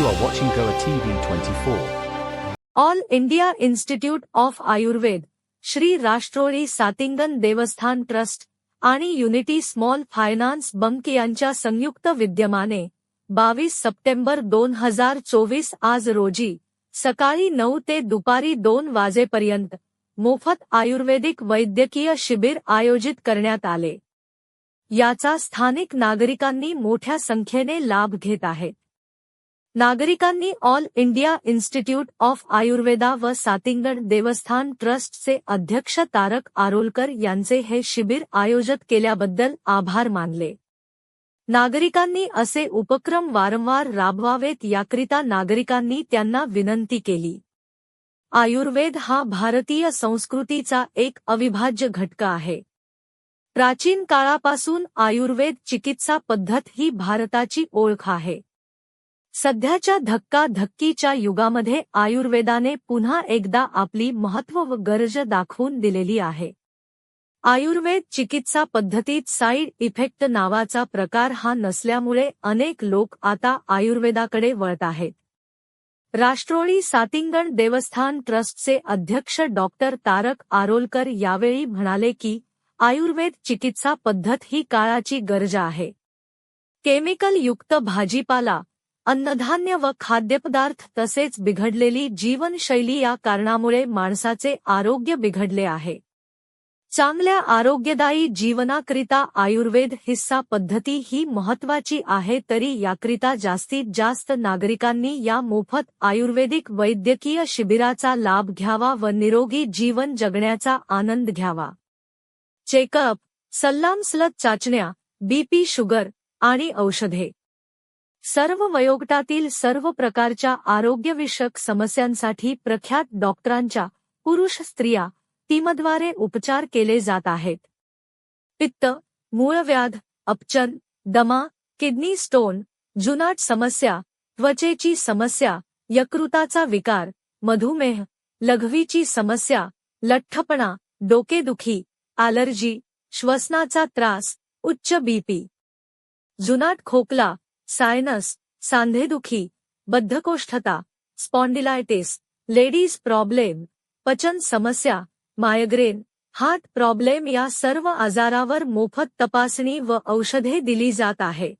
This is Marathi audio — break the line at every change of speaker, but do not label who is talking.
You are watching Goa TV 24.
All India institute of Ayurveda Shri Rashtroli सातिंगन देवस्थान ट्रस्ट आणि युनिटी स्मॉल फायनान्स बँक यांच्या संयुक्त विद्यमाने बावीस सप्टेंबर दोन हजार चोवीस आज रोजी सकाळी नऊ ते दुपारी दोन वाजेपर्यंत मोफत आयुर्वेदिक वैद्यकीय शिबिर आयोजित करण्यात आले याचा स्थानिक नागरिकांनी मोठ्या संख्येने लाभ घेत आहेत नागरिकांनी all India institute of Ayurveda व सातिंगड देवस्थान ट्रस्टचे अध्यक्ष तारक आरोलकर यांचे हे शिबिर आयोजित केल्याबद्दल आभार मानले. नागरिकांनी असे उपक्रम वारंवार राबवावेत याकरिता नागरिकांनी त्यांना विनंती केली. आयुर्वेद हा भारतीय संस्कृतीचा एक अविभाज्य घटक आहे. प्राचीन काळापासून आयुर्वेद चिकित्सा पद्धत ही भारताची ओळख आहे. सध्याच्या धक्का धक्कीच्या युगामध्ये आयुर्वेदाने पुन्हा एकदा आपली महत्त्व व गरज दाखवून दिलेली आहे. आयुर्वेद चिकित्सा पद्धतीत साईड इफेक्ट नावाचा प्रकार हा नसल्यामुळे अनेक लोक आता आयुर्वेदाकडे वळत आहेत. राष्ट्रोळी सातिंगण देवस्थान ट्रस्टचे अध्यक्ष डॉक्टर तारक आरोलकर यावेळी म्हणाले की आयुर्वेद चिकित्सा पद्धत ही काळाची गरज आहे. केमिकल युक्त भाजीपाला अन्नधान्य व खाद्यपदार्थ तसेच बिघडलेली जीवनशैली या कारणामुळे माणसाचे आरोग्य बिघडले आहे. चांगल्या आरोग्यदायी जीवनाकरिता आयुर्वेद हिस्सा पद्धती ही महत्वाची आहे तरी याकरिता जास्तीत जास्त नागरिकांनी या मोफत आयुर्वेदिक वैद्यकीय शिबिराचा लाभ घ्यावा व निरोगी जीवन जगण्याचा आनंद घ्यावा. चेकअप सल्लामसलत चाचण्या बीपी शुगर आणि औषधे. सर्व वयोगटातील सर्व प्रकारच्या आरोग्यविषयक समस्यांसाठी प्रख्यात डॉक्टरांच्या पुरुष स्त्रिया टीमद्वारे उपचार केले जात आहेत. पित्त मूळव्याध अपचन, दमा, किडनी स्टोन, जुनाट समस्या, त्वचेची समस्या, यकृताचा विकार, मधुमेह, लघवीची समस्या, लठ्ठपणा, डोकेदुखी ॲलर्जी श्वसनाचा त्रास, उच्च बीपी जुनाट खोकला सायनस सांधेदुखी, बद्धकोष्ठता स्पॉन्डिलाइटिस लेडीज़ प्रॉब्लेम, पचन समस्या, मायग्रेन, हार्ट प्रॉब्लेम या सर्व आजारावर मोफत तपासणी व औषधे दिली जात आहे.